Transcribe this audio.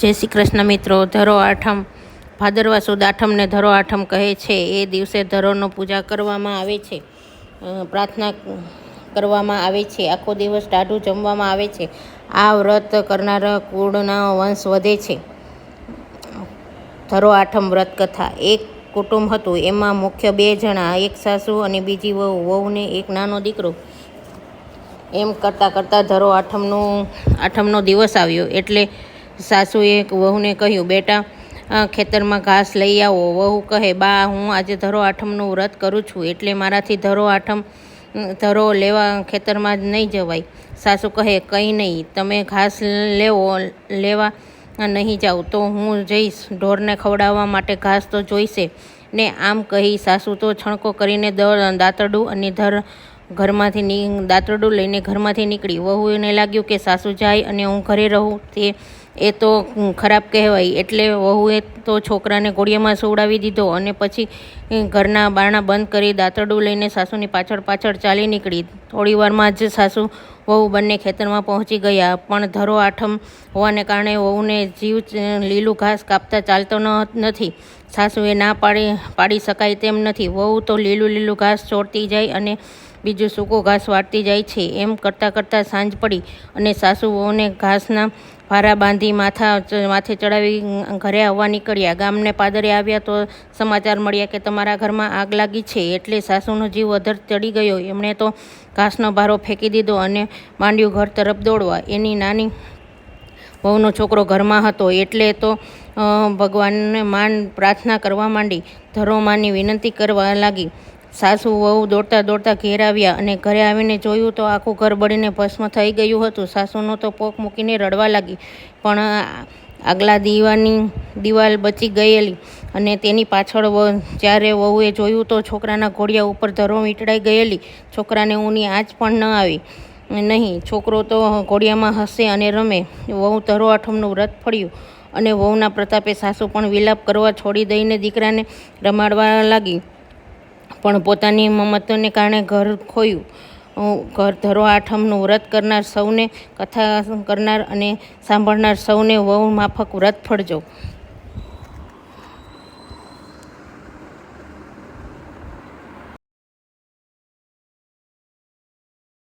જય શ્રી કૃષ્ણ મિત્રો. ધરો આઠમ. ભાદરવા સુદ આઠમને ધરો આઠમ કહે છે. એ દિવસે ધરોનો પૂજા કરવામાં આવે છે. પ્રાર્થના કરવામાં આવે છે. આખો દિવસ ટાઢું જમવામાં આવે છે. આ વ્રત કરનારા કુળના વંશ વધે છે. ધરો આઠમ વ્રત કથા. એક કુટુંબ હતું. એમાં મુખ્ય બે જણા, એક સાસુ અને બીજી વહુ. વહુને એક નાનો દીકરો. એમ કરતાં કરતાં ધરો આઠમનું, આઠમનો દિવસ આવ્યો. એટલે સાસુએ વહુને કહ્યું, બેટા ખેતરમાં ઘાસ લઈ આવો. વહુ કહે, બા, હું આજે ધરો આઠમનું વ્રત કરું છું, એટલે મારાથી ધરો આઠમ, ધરો લેવા ખેતરમાં જ નહીં જવાય. સાસુ કહે, કંઈ નહીં, તમે ઘાસ લેવો, લેવા નહીં જાઉં તો હું જઈશ, ઢોરને ખવડાવવા માટે ઘાસ તો જોઈશે. ને આમ કહી સાસુ તો છણકો કરીને દાંતરડું અને ધર ઘરમાંથી ની દાંતરડું લઈને ઘરમાંથી નીકળી. વહુને લાગ્યું કે સાસુ જાય અને હું ઘરે રહું તે એ તો ખરાબ કહેવાય. એટલે વહુએ તો છોકરાને ઘોડિયામાં સુવડાવી દીધો અને પછી ઘરના બારણા બંધ કરી દાંતરડું લઈને સાસુની પાછળ પાછળ ચાલી નીકળી. થોડીવારમાં જ સાસુ વહુ બંને ખેતરમાં પહોંચી ગયા. પણ ધરો આઠમ હોવાને કારણે વહુને જીવ લીલું ઘાસ કાપતા ચાલતો ન નથી. સાસુએ ના પાડી પાડી શકાય તેમ નથી. વહુ તો લીલું લીલું ઘાસ ચોરતી જાય અને બીજું સૂકો ઘાસ વાળતી જાય છે. એમ કરતાં કરતાં સાંજ પડી અને સાસુ વહુને ઘાસના ભારા બાંધી માથા માથે ચડાવી ઘરે આવવા નીકળ્યા. ગામને પાદરે આવ્યા તો સમાચાર મળ્યા કે તમારા ઘરમાં આગ લાગી છે એટલે સાસુનો જીવ અધર ચડી ગયો. એમણે તો ઘાસનો ભારો ફેંકી દીધો અને માંડ્યું ઘર તરફ દોડવા. એની નાની વહુનો છોકરો ઘરમાં હતો એટલે તો ભગવાનને માન પ્રાર્થના કરવા માંડી. ધરોમાની વિનંતી કરવા લાગી. સાસુ, વહુ દોડતા દોડતા ઘેર આવ્યા અને ઘરે આવીને જોયું તો આખું ઘર બળીને ભસ્મ થઈ ગયું હતું. સાસુનો તો પોક મૂકીને રડવા લાગી, પણ આગલા દીવાની દિવાલ બચી ગયેલી અને તેની પાછળ જ્યારે વહુએ જોયું તો છોકરાના ઘોડિયા ઉપર ધરો વીંટળાઈ ગયેલી. છોકરાને ઊની આંચ પણ ન આવી. નહીં, છોકરો તો ઘોડિયામાં હસે અને રમે. વહુ ધરો આઠમનું વ્રત ફળ્યું અને વહુના પ્રતાપે સાસુ પણ વિલાપ કરવા છોડી દઈને દીકરાને રમાડવા લાગી. પણ પોતાની મમતોને કારણે ઘર ખોયું. ઘર ધરો આઠમનું વ્રત કરનાર સૌને કથા કરનાર અને સાંભળનાર સૌને વહુ માફક વ્રત ફળજો.